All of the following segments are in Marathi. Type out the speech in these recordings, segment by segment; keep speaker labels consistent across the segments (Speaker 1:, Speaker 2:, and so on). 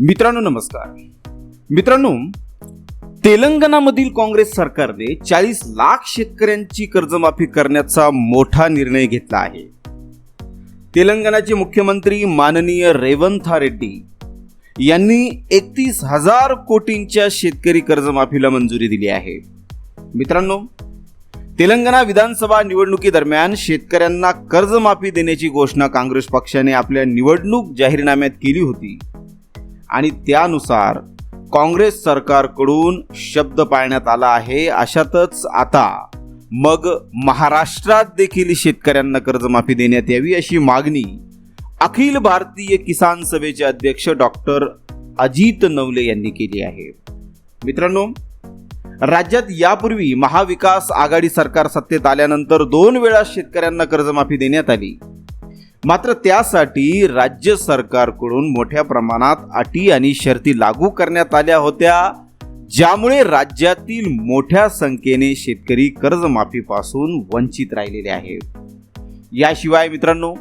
Speaker 1: मित्रांनो नमस्कार. मित्रांनो तेलंगणामधील काँग्रेस सरकारने चाळीस लाख शेतकऱ्यांची कर्जमाफी करण्याचा मोठा निर्णय घेतला आहे. तेलंगणाचे मुख्यमंत्री माननीय रेवंथा रेड्डी यांनी एकतीस हजार कोटींच्या शेतकरी कर्जमाफीला मंजुरी दिली आहे. मित्रांनो तेलंगणा विधानसभा निवडणुकीदरम्यान शेतकऱ्यांना कर्जमाफी देण्याची घोषणा काँग्रेस पक्षाने आपल्या निवडणूक जाहीरनाम्यात केली होती. आणि त्यानुसार काँग्रेस सरकारकडून शब्द पाळण्यात आला आहे अशातच आता मग महाराष्ट्रात देखील शेतकऱ्यांना कर्जमाफी देण्यात यावी अशी मागणी अखिल भारतीय किसान सभेचे अध्यक्ष डॉक्टर अजित नवले यांनी केली आहे. मित्रांनो राज्यात यापूर्वी महाविकास आघाडी सरकार सत्तेत आल्यानंतर दोन वेळा शेतकऱ्यांना कर्जमाफी देण्यात आली. मात्र त्यासाठी राज्य सरकारकडून मोठ्या प्रमाणात अटी आणि शर्ती लागू करण्यात आल्या होत्या ज्यामुळे राज्यातील मोठ्या संख्येने शेतकरी कर्जमाफीपासून वंचित राहिलेले आहेत. याशिवाय मित्रांनो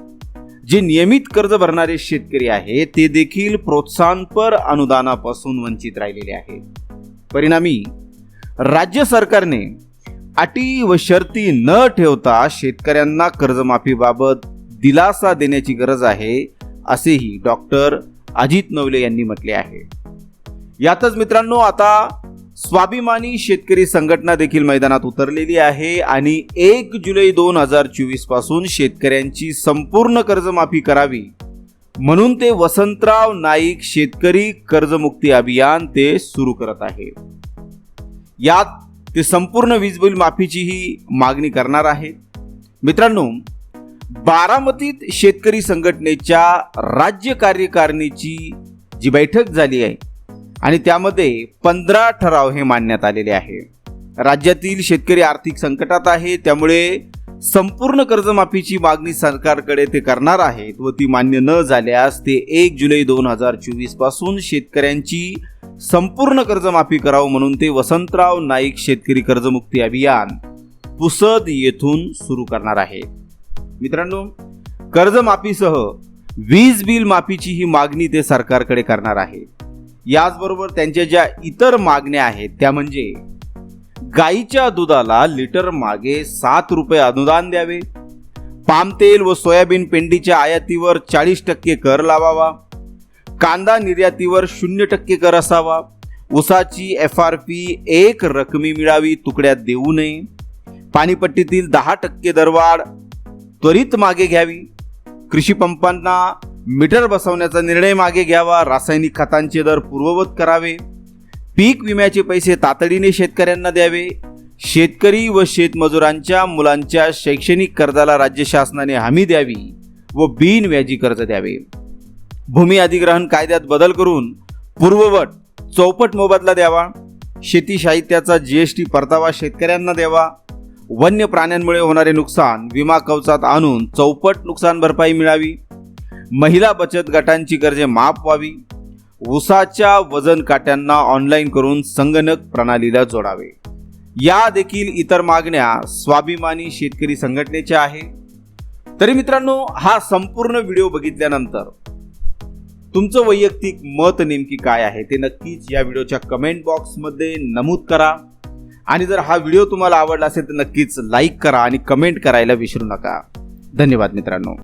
Speaker 1: जे नियमित कर्ज भरणारे शेतकरी आहेत ते देखील प्रोत्साहनपर अनुदानापासून वंचित राहिलेले आहेत. परिणामी राज्य सरकारने अटी व शर्ती न ठेवता शेतकऱ्यांना कर्जमाफीबाबत दिलासा देण्याची गरज आहे असेही डॉक्टर अजित नवले यांनी म्हटले आहे. यातच मित्रांनो आता स्वाभिमानी शेतकरी संघटना देखील मैदानात उतरलेली आहे आणि एक जुलै दोन हजार चोवीसपासून शेतकऱ्यांची संपूर्ण कर्जमाफी करावी म्हणून ते वसंतराव नाईक शेतकरी कर्जमुक्ती अभियान ते सुरू करत आहे. यात ते संपूर्ण वीज बिल माफीचीही मागणी करणार आहेत. मित्रांनो बारामतीत शेतकरी संघटनेच्या राज्य कार्यकारिणीची जी बैठक झाली आहे आणि त्यामध्ये पंधरा ठराव हे मांडण्यात आलेले आहे. राज्यातील शेतकरी आर्थिक संकटात आहे त्यामुळे संपूर्ण कर्जमाफीची मागणी सरकारकडे ते करणार आहेत व ती मान्य न झाल्यास ते एक जुलै दोन हजार चोवीसपासून शेतकऱ्यांची संपूर्ण कर्जमाफी करावं म्हणून ते वसंतराव नाईक शेतकरी कर्जमुक्ती अभियान पुसद येथून सुरू करणार आहे मित्रांनो कर्जमाफीसह वीज बिल माफीची ही मागणी ते सरकारकडे करणार आहे. याचबरोबर त्यांच्या ज्या इतर मागण्या आहेत त्या म्हणजे गाईच्या दुधाला लिटर मागे सात रुपये अनुदान द्यावे पामतेल व सोयाबीन पेंडीच्या आयातीवर चाळीस टक्के कर लावावा कांदा निर्यातीवर शून्य टक्के कर असावा उसाची एफ आर पी एक रकमी मिळावी तुकड्यात देऊ नये पाणीपट्टीतील दहा टक्के दरवाढ त्वरित मागे घ्यावी. कृषी पंपांना मीटर बसवण्याचा निर्णय मागे घ्यावा. रासायनिक खतांचे दर पूर्ववत करावे. पीक विम्याचे पैसे तातडीने शेतकऱ्यांना द्यावे. शेतकरी व शेतमजुरांच्या मुलांच्या शैक्षणिक कर्जाला राज्य शासनाने हमी द्यावी व बिनव्याजी कर्ज द्यावे. भूमी अधिग्रहण कायद्यात बदल करून पूर्ववट चौपट मोबदला द्यावा. शेती साहित्याचा जीएसटी परतावा शेतकऱ्यांना द्यावा. वन्य प्राण्यांमुळे होणारे नुकसान विमा कवचात आणून चौपट नुकसान भरपाई मिळावी. महिला बचत गटांची कर्जे माफ व्हावी. उसाच्या वजन काट्यांना ऑनलाईन करून संगणक प्रणालीला जोडावे. या देखील इतर मागण्या स्वाभिमानी शेतकरी संघटनेच्या आहे. तरी मित्रांनो हा संपूर्ण व्हिडिओ बघितल्यानंतर तुमचं वैयक्तिक मत नेमकी काय आहे ते नक्कीच या व्हिडिओच्या कमेंट बॉक्समध्ये नमूद करा. आणि जर हा व्हिडिओ तुम्हाला आवडला असेल तर नक्कीच लाईक करा आणि कमेंट करायला विसरू नका. धन्यवाद मित्रांनो.